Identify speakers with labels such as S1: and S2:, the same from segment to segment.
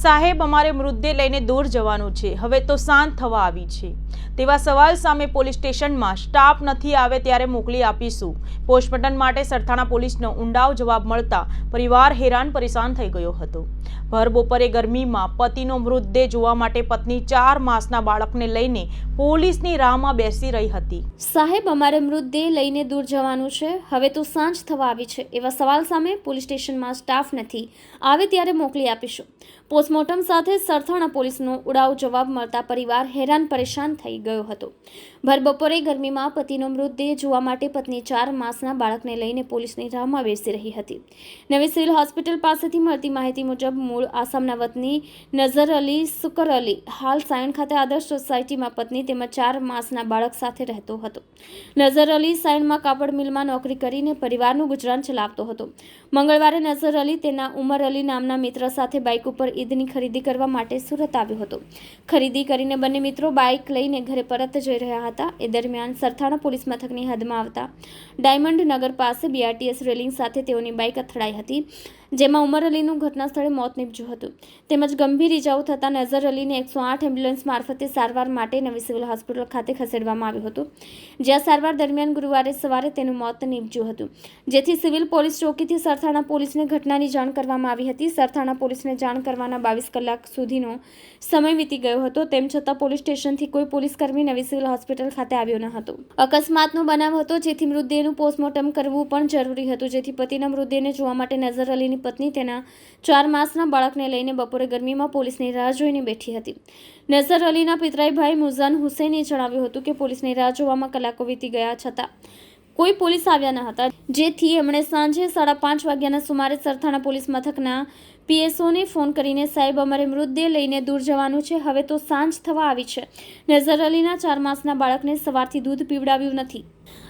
S1: સાહેબ, અમારે મૃતદેહ લઈને દૂર જવાનું છે. હવે તો શાંત થવા આવી છે. તેવા સવાલ સામે પોલીસ સ્ટેશનમાં સ્ટાફ નથી આવે ત્યારે મોકલી આપીશું. પોસ્ટમોર્ટમ માટે સરથાણા પોલીસનો ઊંડાવ જવાબ મળતા પરિવાર હેરાન પરેશાન થઈ ગયો હતો. ભર બપોરે ગરમીમાં પતિનો મૃતદેહ જોવા માટે પત્ની ચાર માસના બાળકને લઈને પોલીસની રાહમાં બેસી રહી હતી.
S2: સાહેબ, અમારે મૃતદેહ લઈને દૂર જવાનું છે. હવે તો સાંજ થવા આવી છે. એવા સવાલ સામે પોલીસ સ્ટેશનમાં સ્ટાફ નથી. આવે ત્યારે મોકલી આપીશું. પોસ્ટમોર્ટમ સાથે સરથાણા પોલીસનો ઉડાવ જવાબ મળતા પરિવાર હેરાન પરેશાન થઈ ગયો હતો. ભરબપોરે ગરમીમાં પતિનો મૃતદેહ જોવા માટે પત્ની ચાર માસના બાળકને લઈને પોલીસની રાહમાં બેસી રહી હતી. નવી સિવિલ હોસ્પિટલ પાસેથી મળતી માહિતી મુજબ મૂળ આસામના વતની નઝર અલી સુકર અલી, હાલ સાયણ ખાતે આદર્શ સોસાયટીમાં પત્ની તેમજ ચાર માસના બાળક સાથે રહેતો હતો. નઝર અલી સાઇનમાં કાપડ મિલમાં નોકરી કરીને પરિવારનું ગુજરાન ચલાવતો હતો. મંગળવારે નઝર અલી તેના ઉમર અલી નામના મિત્ર સાથે બાઇક ઉપર ઈદની ખરીદી કરવા માટે સુરત આવ્યો હતો. ખરીદી કરીને બંને મિત્રો બાઇક લઈને ઘરે પરત જઈ રહ્યા હતા. એ દરમિયાન સરથાણા પોલીસ મથકની હદમાં આવતા ડાયમંડ નગર પાસે બીઆરટીએસ રેલિંગ સાથે તેઓની બાઇક અથડાઈ હતી. જેમાં ઉમર અલીનું ઘટના સ્થળે મોત નીપજ્યું હતું. તેમજ ગંભીર ઇજાઓ થતાં નઝર અલીને એકસો આઠ એમ્બ્યુલન્સ મારફતે સારવાર માટે નવી સિવિલ હોસ્પિટલ ખાતે ખસેડવામાં આવ્યું હતું. જ્યાં સારવાર દરમિયાન ગુરુવારે સવારે તેનું મોત નીપજ્યું હતું. જેથી સિવિલ પોલીસ ચોકીથી સરથાણા પોલીસને ઘટનાની જાણ કરવામાં આવી હતી. સરથાણા પોલીસને જાણ કરવાના બાવીસ કલાક સુધીનો સમય વીતી ગયો હતો. તેમ છતાં પોલીસ સ્ટેશનથી કોઈ પોલીસકર્મી નવી સિવિલ હોસ્પિટલ ખાતે આવ્યો ન હતો. અકસ્માતનો બનાવ હતો, જેથી મૃતદેહનું પોસ્ટમોર્ટમ કરવું પણ જરૂરી હતું. જેથી પતિના મૃતદેહને જોવા માટે નઝર અલીની પત્ની તેના ચાર માસના બાળકને લઈને બપોરે ગરમીમાં પોલીસની રાહ જોઈને બેઠી હતી. નઝર અલીના પિતરાઈ ભાઈ મુઝાન હુસૈને જણાવ્યું હતું કે પોલીસની રાહ જોવામાં કલાકો વીતી ગયા છતાં કોઈ પોલીસ આવ્યા ન હતા. જેથી એમણે સાંજે સાડા પાંચ વાગ્યાના સુમારે સરથાણા પોલીસ મથકના પીએસઓને ફોન કરીને, સાહેબ, અમારે મૃતદેહ લઈને દૂર જવાનું છે. હવે તો સાંજ થવા આવી છે. નઝર અલીના ચાર માસના બાળકને સવારથી દૂધ પીવડાવ્યું નથી.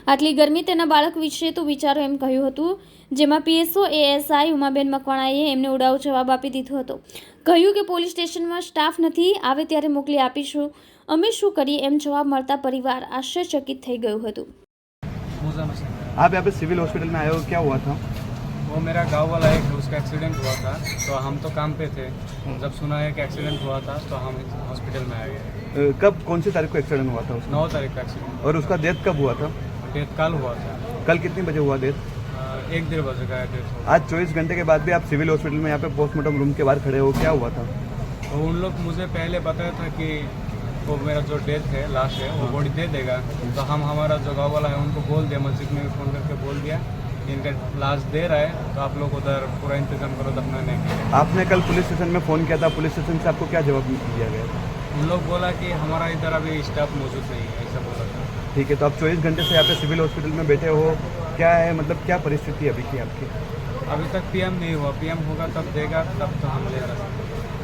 S2: આટલી ગરમી તેના બાળક વિશે તો વિચારો એમ કહ્યું હતું, જેમાં પીએસઓ, એએસઆઈ ઉમાબેન મકવાણાએ એમને ઉડાવ જવાબ આપી દીધો હતો. કહ્યું કે પોલીસ સ્ટેશનમાં સ્ટાફ નથી, આવે ત્યારે મોકલી આપીશું. અમે શું કરીએ? એમ જવાબ મળતા પરિવાર આશ્ચર્યચકિત થઈ ગયું હતું.
S3: आप यहाँ पे सिविल हॉस्पिटल में आए हो क्या हुआ था?
S4: वो मेरा गाँव वाला एक उसका एक्सीडेंट हुआ था तो हम तो काम पे थे। जब सुना है कि एक्सीडेंट हुआ था तो हम हॉस्पिटल में आ गए।
S3: कब कौन सी तारीख को एक्सीडेंट हुआ था उसका?
S4: नौ तारीख का एक्सीडेंट
S3: और उसका डेथ कब हुआ था?
S4: डेथ कल हुआ था।
S3: कल कितने बजे हुआ डेथ
S4: एक डेढ़ बजे का डेथ
S3: आज चौबीस घंटे के बाद भी आप सिविल हॉस्पिटल में यहाँ पे पोस्टमार्टम रूम के बाहर खड़े हो क्या हुआ था?
S4: तो उन लोग मुझे पहले बताया था कि वो मेरा जो डेथ है लाश है वो बॉडी दे देगा। तो हम हमारा जो गाँव वाला है उनको बोल दिया मस्जिद में भी फ़ोन करके बोल दिया कि इनका लाश दे रहा है तो आप लोग उधर पूरा इंतज़ाम करो दफनाने के
S3: आपने कल पुलिस स्टेशन में फ़ोन किया था पुलिस स्टेशन से आपको क्या जवाब दिया गया?
S4: उन लोग बोला कि हमारा इधर अभी स्टाफ मौजूद नहीं है ऐसा बोला था।
S3: ठीक है तो आप चौबीस घंटे से यहाँ पे सिविल हॉस्पिटल में बैठे हो। क्या है मतलब क्या परिस्थिति अभी की आपकी?
S4: अभी तक पीएम नहीं हुआ। पीएम होगा तब देगा तब तो हम ले जा सकते।